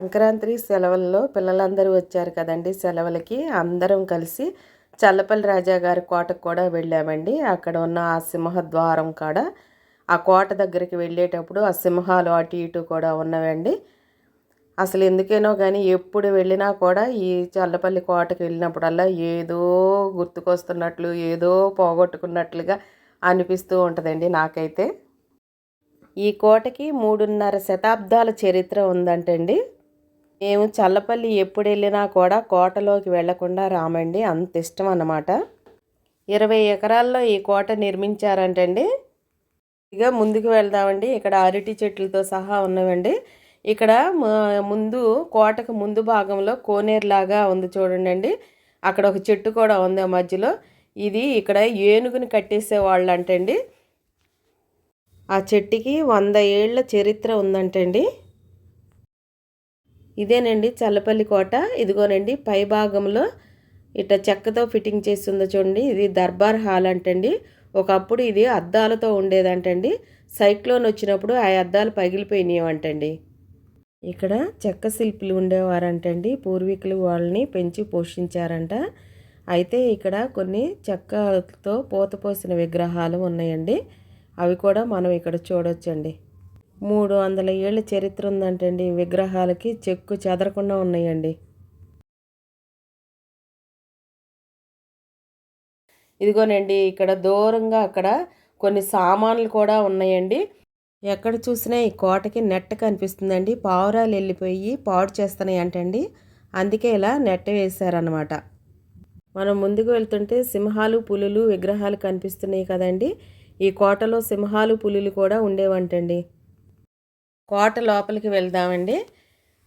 సంక్రాంతి సెలవుల్లో పిల్లలందరూ వచ్చారు కదండి సెలవులకి. అందరం కలిసి చల్లపల్లి రాజా గారి కోటకు కూడా వెళ్ళామండి. అక్కడ ఉన్న ఆ సింహద్వారం కాడ. ఆ కోట దగ్గరికి వెళ్ళేటప్పుడు ఆ సింహాలు అటు ఇటు కూడా ఉన్నవండి. అసలు ఎందుకేనో కానీ ఎప్పుడు వెళ్ళినా కూడా ఈ చల్లపల్లి కోటకి వెళ్ళినప్పుడల్లా ఏదో గుర్తుకొస్తున్నట్లు ఏదో పోగొట్టుకున్నట్లుగా అనిపిస్తూ ఉంటుందండి నాకైతే. ఈ కోటకి మూడున్నర శతాబ్దాల చరిత్ర ఉందంటండి. మేము చల్లపల్లి ఎప్పుడు వెళ్ళినా కూడా కోటలోకి వెళ్ళకుండా రామండి. అంత ఇష్టం అన్నమాట. ఇరవై ఎకరాల్లో ఈ కోట నిర్మించారంటండి. ఇక ముందుకు వెళ్దామండి. ఇక్కడ అరటి చెట్లతో సహా ఉన్నవండి. ఇక్కడ ముందు కోటకు ముందు భాగంలో కోనేరులాగా ఉంది చూడండి అక్కడ ఒక చెట్టు కూడా ఉంది మధ్యలో. ఇది ఇక్కడ ఏనుగుని కట్టేసేవాళ్ళు అంటండి ఆ చెట్టుకి వంద ఏళ్ళ చరిత్ర ఉందంటండి. ఇదేనండి చల్లపల్లి కోట. ఇదిగోనండి పై భాగంలో ఇట్లా చెక్కతో ఫిట్టింగ్ చేస్తుందో చూడండి. ఇది దర్బార్ హాల్ అంటండి. ఒకప్పుడు ఇది అద్దాలతో ఉండేదంటండి. సైక్లోన్ వచ్చినప్పుడు ఆ అద్దాలు పగిలిపోయినాయి అంటండి. ఇక్కడ చెక్క శిల్పులు ఉండేవారంటండి. పూర్వీకులు వాళ్ళని పెంచి పోషించారంట. అయితే ఇక్కడ కొన్ని చెక్కతో పూత పోసిన విగ్రహాలు ఉన్నాయండి. అవి కూడా మనం ఇక్కడ చూడొచ్చండి. మూడు వందల ఏళ్ళ చరిత్ర ఉందంటండి. విగ్రహాలకి చెక్కు చెదరకుండా ఉన్నాయండి. ఇదిగోనండి ఇక్కడ దూరంగా అక్కడ కొన్ని సామాన్లు కూడా ఉన్నాయండి. ఎక్కడ చూసినా ఈ కోటకి నెట్ కనిపిస్తుందండి. పావురాలు వెళ్ళిపోయి పాడు చేస్తున్నాయి అంటండి. అందుకే ఇలా నెట్ వేశారనమాట మనం ముందుకు వెళ్తుంటే సింహాలు పులులు విగ్రహాలు కనిపిస్తున్నాయి కదండి. ఈ కోటలో సింహాలు పులులు కూడా ఉండేవంటండి. కోట లోపలికి వెళ్దామండి.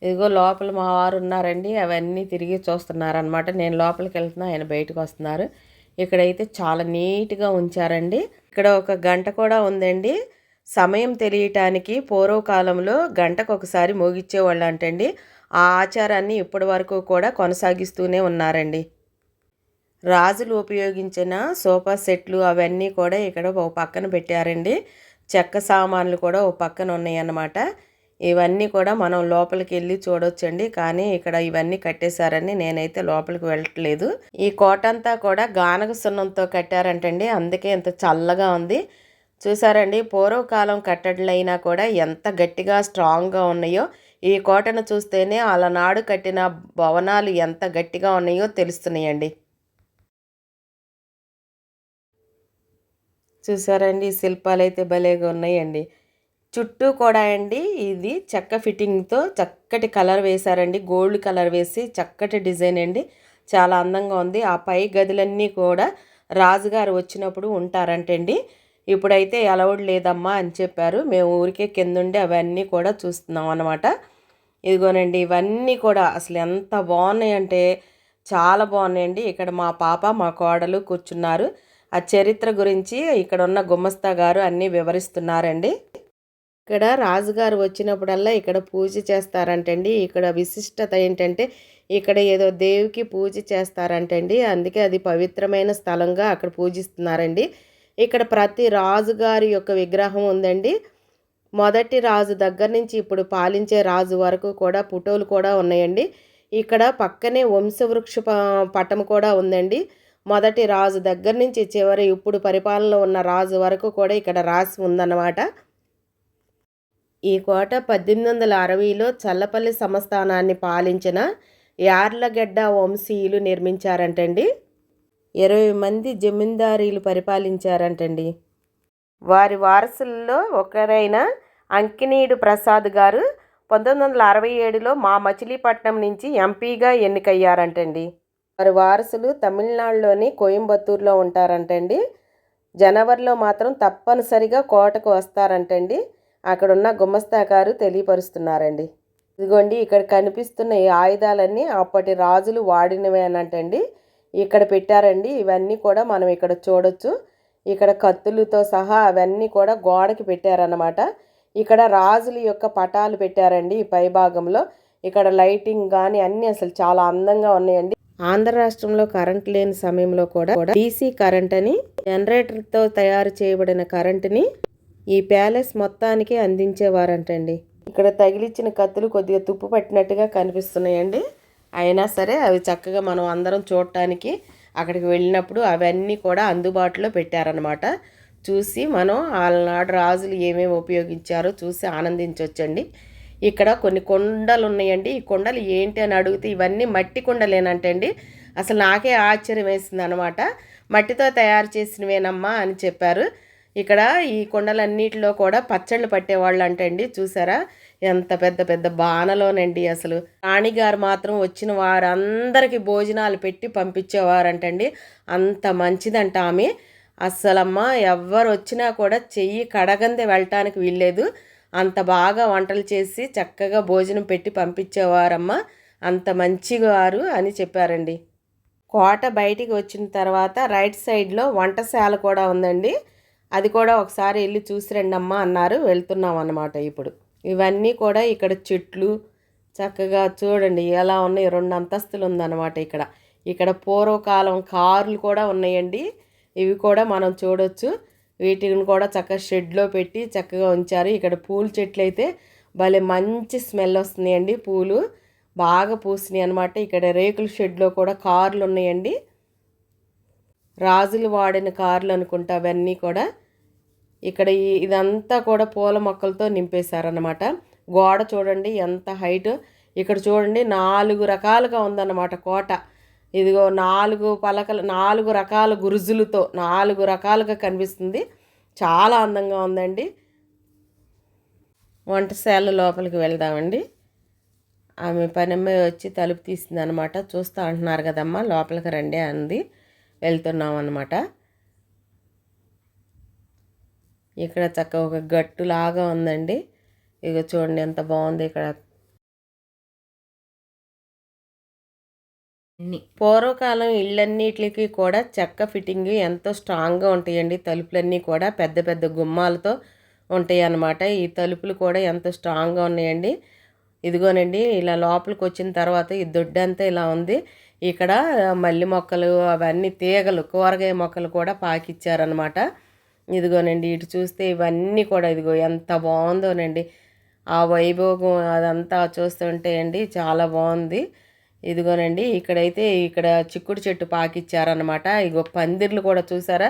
ఇదిగో లోపల మా వారు ఉన్నారండి. అవన్నీ తిరిగి చూస్తున్నారనమాట నేను లోపలికి వెళ్తున్నా ఆయన బయటకు వస్తున్నారు. ఇక్కడైతే చాలా నీట్గా ఉంచారండి. ఇక్కడ ఒక గంట కూడా ఉందండి. సమయం తెలియటానికి పూర్వకాలంలో గంటకు ఒకసారి మోగిచ్చేవాళ్ళు అంటండి ఆ ఆచారాన్ని ఇప్పటి వరకు కూడా కొనసాగిస్తూనే ఉన్నారండి. రాజులు ఉపయోగించిన సోఫా సెట్లు అవన్నీ కూడా ఇక్కడ ఒక పక్కన పెట్టారండి. చెక్క సామాన్లు కూడా ఓ పక్కన ఉన్నాయన్నమాట. ఇవన్నీ కూడా మనం లోపలికి వెళ్ళి చూడొచ్చండి. కానీ ఇక్కడ ఇవన్నీ కట్టేశారని నేనైతే లోపలికి వెళ్ళట్లేదు. ఈ కోట అంతా కూడా గానగ సున్నంతో కట్టారంటండి. అందుకే ఇంత చల్లగా ఉంది. చూసారండి పూర్వకాలం కట్టడలైనా కూడా ఎంత గట్టిగా స్ట్రాంగ్గా ఉన్నాయో. ఈ కోటను చూస్తేనే అలనాడు కట్టిన భవనాలు ఎంత గట్టిగా ఉన్నాయో తెలుస్తున్నాయండి. చూసారండి శిల్పాలు అయితే భలేగా ఉన్నాయండి. చుట్టూ కూడా అండి ఇది చెక్క ఫిట్టింగ్తో చక్కటి కలర్ వేశారండి. గోల్డ్ కలర్ వేసి చక్కటి డిజైన్ అండి. చాలా అందంగా ఉంది. ఆ పై గదులన్నీ కూడా రాజుగారు వచ్చినప్పుడు ఉంటారంటండి. ఇప్పుడైతే అలవడు లేదమ్మా అని చెప్పారు. మేము ఊరికే కిందుండి అవన్నీ కూడా చూస్తున్నాం అనమాట ఇదిగోనండి ఇవన్నీ కూడా అసలు ఎంత బాగున్నాయి అంటే చాలా బాగున్నాయండి. ఇక్కడ మా పాప మా కోడలు కూర్చున్నారు. ఆ చరిత్ర గురించి ఇక్కడ ఉన్న గుమ్మస్తా గారు అన్నీ వివరిస్తున్నారండి. ఇక్కడ రాజుగారు వచ్చినప్పుడల్లా ఇక్కడ పూజ చేస్తారంటండి. ఇక్కడ విశిష్టత ఏంటంటే ఇక్కడ ఏదో దేవుకి పూజ చేస్తారంటండి. అందుకే అది పవిత్రమైన స్థలంగా అక్కడ పూజిస్తున్నారండి. ఇక్కడ ప్రతి రాజుగారి యొక్క విగ్రహం ఉందండి. మొదటి రాజు దగ్గర నుంచి ఇప్పుడు పాలించే రాజు వరకు కూడా ఫోటోలు కూడా ఉన్నాయండి. ఇక్కడ పక్కనే వంశవృక్ష పటం కూడా ఉందండి. మొదటి రాజు దగ్గర నుంచి చివరి ఇప్పుడు పరిపాలనలో ఉన్న రాజు వరకు కూడా ఇక్కడ రాసి ఉందన్నమాట. ఈ కోట పద్దెనిమిది వందల అరవైలో చల్లపల్లి సంస్థానాన్ని పాలించిన యార్లగడ్డ వంశీయులు నిర్మించారంటండి. ఇరవై మంది జమీందారీలు పరిపాలించారంటండి. వారి వారసుల్లో ఒకరైన అంకినీడు ప్రసాద్ గారు పంతొమ్మిది వందల అరవై ఏడులో మా మచిలీపట్నం నుంచి ఎంపీగా ఎన్నికయ్యారంటండి. వారి వారసులు తమిళనాడులోని కోయంబత్తూరులో ఉంటారంటండి. జనవరిలో మాత్రం తప్పనిసరిగా కోటకు వస్తారంటండి. అక్కడున్న గుమస్తా గారు తెలియపరుస్తున్నారండి. ఇదిగోండి ఇక్కడ కనిపిస్తున్న ఈ ఆయుధాలన్నీ అప్పటి రాజులు వాడినవేనంటండి ఇక్కడ పెట్టారండి. ఇవన్నీ కూడా మనం ఇక్కడ చూడొచ్చు. ఇక్కడ కత్తులతో సహా అవన్నీ కూడా గోడకి పెట్టారన్నమాట. ఇక్కడ రాజుల యొక్క పటాలు పెట్టారండి ఈ పై భాగంలో ఇక్కడ లైటింగ్ కానీ అన్నీ అసలు చాలా అందంగా ఉన్నాయండి. ఆంధ్ర రాష్ట్రంలో కరెంట్ లేని సమయంలో కూడా డీసీ కరెంట్ అని జనరేటర్తో తయారు చేయబడిన కరెంటుని ఈ ప్యాలెస్ మొత్తానికి అందించేవారంటండి. ఇక్కడ తగిలిచ్చిన కత్తులు కొద్దిగా తుప్పు పట్టినట్టుగా కనిపిస్తున్నాయండి. అయినా సరే అవి చక్కగా మనం అందరం చూడటానికి అక్కడికి వెళ్ళినప్పుడు అవన్నీ కూడా అందుబాటులో పెట్టారనమాట చూసి మనం వాళ్ళనాడు రాజులు ఏమేమి ఉపయోగించారో చూసి ఆనందించవచ్చండి ఇక్కడ కొన్ని కొండలు ఉన్నాయండి ఈ కొండలు ఏంటి అని అడిగితే ఇవన్నీ మట్టి కొండలేనంటండి. అసలు నాకే ఆశ్చర్యం వేసింది అనమాట మట్టితో తయారు చేసినవేనమ్మా అని చెప్పారు. ఇక్కడ ఈ కొండలన్నిటిలో కూడా పచ్చళ్ళు పట్టేవాళ్ళు అంటండి చూసారా? ఎంత పెద్ద పెద్ద బాణలోనండి అసలు. రాణిగారు మాత్రం వచ్చిన వారందరికీ భోజనాలు పెట్టి పంపించేవారంటండి. అంత మంచిదంట ఆమె. అస్సలమ్మ ఎవ్వరు వచ్చినా కూడా చెయ్యి కడగందే వెళ్ళటానికి వీల్లేదు. అంత బాగా వంటలు చేసి చక్కగా భోజనం పెట్టి పంపించేవారమ్మ. అంత మంచివారు అని చెప్పారండి. కోట బయటికి వచ్చిన తర్వాత రైట్ సైడ్లో వంటశాల కూడా ఉందండి. అది కూడా ఒకసారి వెళ్ళి చూసి రండమ్మా అమ్మ అన్నారు. వెళ్తున్నాం అన్నమాట ఇప్పుడు. ఇవన్నీ కూడా ఇక్కడ చెట్లు చక్కగా చూడండి ఎలా ఉన్నాయి. రెండు అంతస్తులు ఉందన్నమాట ఇక్కడ. ఇక్కడ పూర్వకాలం కార్లు కూడా ఉన్నాయండి. ఇవి కూడా మనం చూడొచ్చు. వీటిని కూడా చక్కగా షెడ్లో పెట్టి చక్కగా ఉంచారు. ఇక్కడ పూల చెట్లు అయితే భలే మంచి స్మెల్ వస్తున్నాయండి. పూలు బాగా పూసినాయి అనమాట ఇక్కడ రేకుల షెడ్లో కూడా కార్లు ఉన్నాయండి. రాజులు వాడిన కార్లు అనుకుంటా అవన్నీ కూడా. ఇక్కడ ఇదంతా కూడా పూల మొక్కలతో నింపేశారనమాట గోడ చూడండి ఎంత హైట్. ఇక్కడ చూడండి నాలుగు రకాలుగా ఉందన్నమాట కోట. ఇదిగో నాలుగు పలకలు నాలుగు రకాల గురుజులతో నాలుగు రకాలుగా కనిపిస్తుంది. చాలా అందంగా ఉందండి. వంటశాల లోపలికి వెళ్దామండి. ఆమె పనమ్మాయి వచ్చి తలుపు తీసింది అనమాట చూస్తూ అంటున్నారు కదమ్మా లోపలికి రండి అంది. వెళ్తున్నాం అనమాట ఇక్కడ చక్క ఒక గట్టు లాగా ఉందండి. ఇక చూడండి ఎంత బాగుంది ఇక్కడ. పూర్వకాలం ఇళ్ళన్నిటికి కూడా చెక్క ఫిట్టింగ్ ఎంతో స్ట్రాంగ్గా ఉంటాయండి. తలుపులన్నీ కూడా పెద్ద పెద్ద గుమ్మాలతో ఉంటాయి అన్నమాట ఈ తలుపులు కూడా ఎంతో స్ట్రాంగ్గా ఉన్నాయండి. ఇదిగోనండి ఇలా లోపలికి వచ్చిన తర్వాత ఈ దొడ్డంతా ఇలా ఉంది. ఇక్కడ మల్లి మొక్కలు అవన్నీ తీగలు కూరగాయ మొక్కలు కూడా పాకిచ్చారనమాట ఇదిగోనండి ఇటు చూస్తే ఇవన్నీ కూడా ఇదిగో ఎంత బాగుందోనండి. ఆ వైభోగం అదంతా చూస్తుంటే అండి చాలా బాగుంది. ఇదిగోనండి ఇక్కడైతే ఇక్కడ చిక్కుడు చెట్టు పాకిచ్చారనమాట ఇగో పందిర్లు కూడా చూసారా?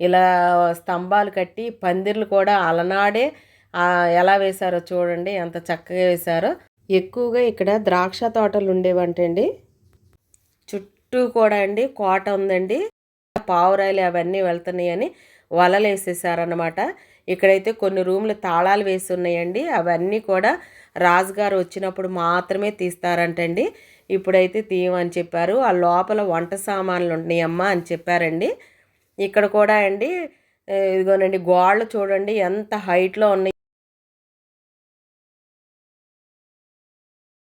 ఇలా స్తంభాలు కట్టి పందిర్లు కూడా అలనాడే ఎలా వేశారో చూడండి ఎంత చక్కగా వేశారో. ఎక్కువగా ఇక్కడ ద్రాక్ష తోటలు ఉండేవంటండి. చుట్టూ కూడా అండి కోట ఉందండి. పావురాయలు అవన్నీ వెళ్తున్నాయని వలలు వేసేసారనమాట ఇక్కడైతే కొన్ని రూమ్లు తాళాలు వేసి ఉన్నాయండి. అవన్నీ కూడా రాజుగారు వచ్చినప్పుడు మాత్రమే తీస్తారంటండి. ఇప్పుడైతే తీయమని చెప్పారు. ఆ లోపల వంట సామాన్లు ఉన్నాయమ్మా అని చెప్పారండి. ఇక్కడ కూడా అండి ఇదిగోనండి గోళ్ళు చూడండి ఎంత హైట్లో ఉన్నాయి.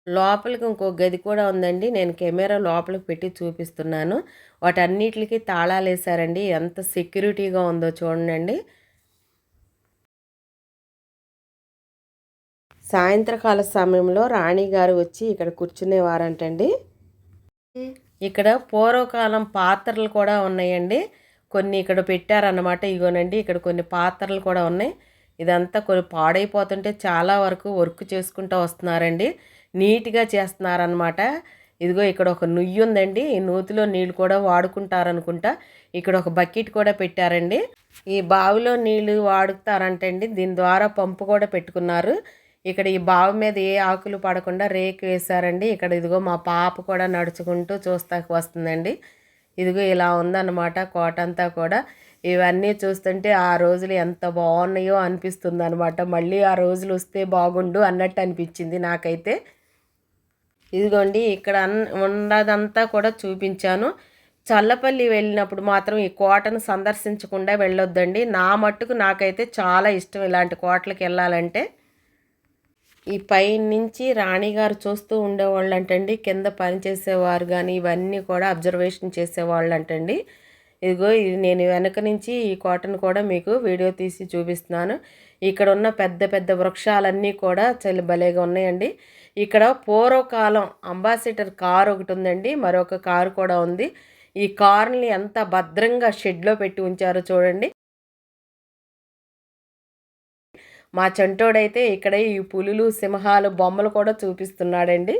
లోపలికి ఇంకో గది కూడా ఉందండి. నేను కెమెరా లోపలికి పెట్టి చూపిస్తున్నాను. వాటన్నిటికి తాళాలు వేసారండి ఎంత సెక్యూరిటీగా ఉందో చూడండి సాయంత్రకాల సమయంలో రాణిగారు వచ్చి ఇక్కడ కూర్చునేవారంటండి. ఇక్కడ పూర్వకాలం పాత్రలు కూడా ఉన్నాయండి. కొన్ని ఇక్కడ పెట్టారన్నమాట. ఇగోనండి ఇక్కడ కొన్ని పాత్రలు కూడా ఉన్నాయి. ఇదంతా కొన్ని పాడైపోతుంటే చాలా వరకు వర్క్ చేసుకుంటూ వస్తున్నారండి. నీట్గా చేస్తున్నారనమాట ఇదిగో ఇక్కడ ఒక నుయ్యి ఉందండి. ఈ నూతిలో నీళ్ళు కూడా వాడుకుంటారనుకుంటా. ఇక్కడ ఒక బకెట్ కూడా పెట్టారండి. ఈ బావిలో నీళ్ళు వాడుతారంటండి. దీని ద్వారా పంపు కూడా పెట్టుకున్నారు. ఇక్కడ ఈ బావి మీద ఏ ఆకులు పడకుండా రేకు వేశారండి. ఇక్కడ ఇదిగో మా పాప కూడా నడుచుకుంటూ చూస్తాకు వస్తుందండి. ఇదిగో ఇలా ఉందన్నమాట కోట అంతా కూడా. ఇవన్నీ చూస్తుంటే ఆ రోజులు ఎంత బాగున్నాయో అనిపిస్తుంది అనమాట మళ్ళీ ఆ రోజులు వస్తే బాగుండు అన్నట్టు అనిపించింది నాకైతే. ఇదిగోండి ఇక్కడ ఉన్నదంతా కూడా చూపించాను. చల్లపల్లి వెళ్ళినప్పుడు మాత్రం ఈ కోటను సందర్శించకుండా వెళ్ళొద్దండి. నా మట్టుకు నాకైతే చాలా ఇష్టం ఇలాంటి కోటలకు వెళ్ళాలంటే. ఈ పై నుంచి రాణిగారు చూస్తూ ఉండేవాళ్ళు అంటండి కింద పనిచేసేవారు కానీ ఇవన్నీ కూడా అబ్జర్వేషన్ చేసేవాళ్ళు అంటండి ఇదిగో ఇది నేను వెనక నుంచి ఈ కోటను కూడా మీకు వీడియో తీసి చూపిస్తున్నాను. ఇక్కడ ఉన్న పెద్ద పెద్ద వృక్షాలన్నీ కూడా చాలా భలేగా ఉన్నాయండి. ఇక్కడ పూర్వకాలం అంబాసిడర్ కార్ ఒకటి ఉందండి. మరొక కారు కూడా ఉంది. ఈ కార్ని ఎంత భద్రంగా షెడ్లో పెట్టి ఉంచారో చూడండి. మా చంటోడైతే ఇక్కడ ఈ పులులు సింహాలు బొమ్మలు కూడా చూపిస్తున్నాడండి.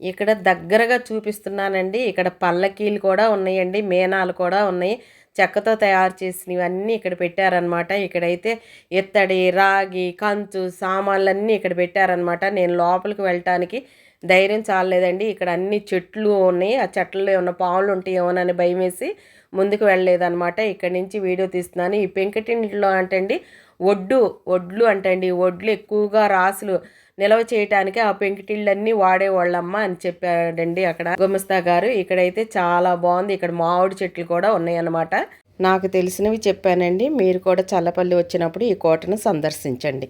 ఇక్కడ దగ్గరగా చూపిస్తున్నానండి. ఇక్కడ పల్లకీలు కూడా ఉన్నాయండి మేనాలు కూడా ఉన్నాయి. చెక్కతో తయారు చేసినవన్నీ ఇక్కడ పెట్టారనమాట ఇక్కడైతే ఇత్తడి రాగి కంచు సామాన్లన్నీ ఇక్కడ పెట్టారనమాట నేను లోపలికి వెళ్ళటానికి ధైర్యం చాలలేదండి. ఇక్కడ అన్ని చెట్లు ఉన్నాయి. ఆ చెట్లలో ఉన్న పాములు ఉంటాయేమోనని భయం వేసి ముందుకు వెళ్ళలేదనమాట ఇక్కడ నుంచి వీడియో తీస్తున్నాను. ఈ పెంకటింట్లో అంటండి ఒడ్డు ఒడ్లు అంటండి. ఒడ్లు ఎక్కువగా రాసులు నిల్వ చేయటానికి ఆ పెంకిటిళ్ళన్నీ వాడేవాళ్ళమ్మ అని చెప్పాడండి అక్కడ. గుమస్తా గారు ఇక్కడైతే చాలా బాగుంది. ఇక్కడ మామిడి చెట్లు కూడా ఉన్నాయన్నమాట. నాకు తెలిసినవి చెప్పానండి. మీరు కూడా చల్లపల్లి వచ్చినప్పుడు ఈ కోటను సందర్శించండి.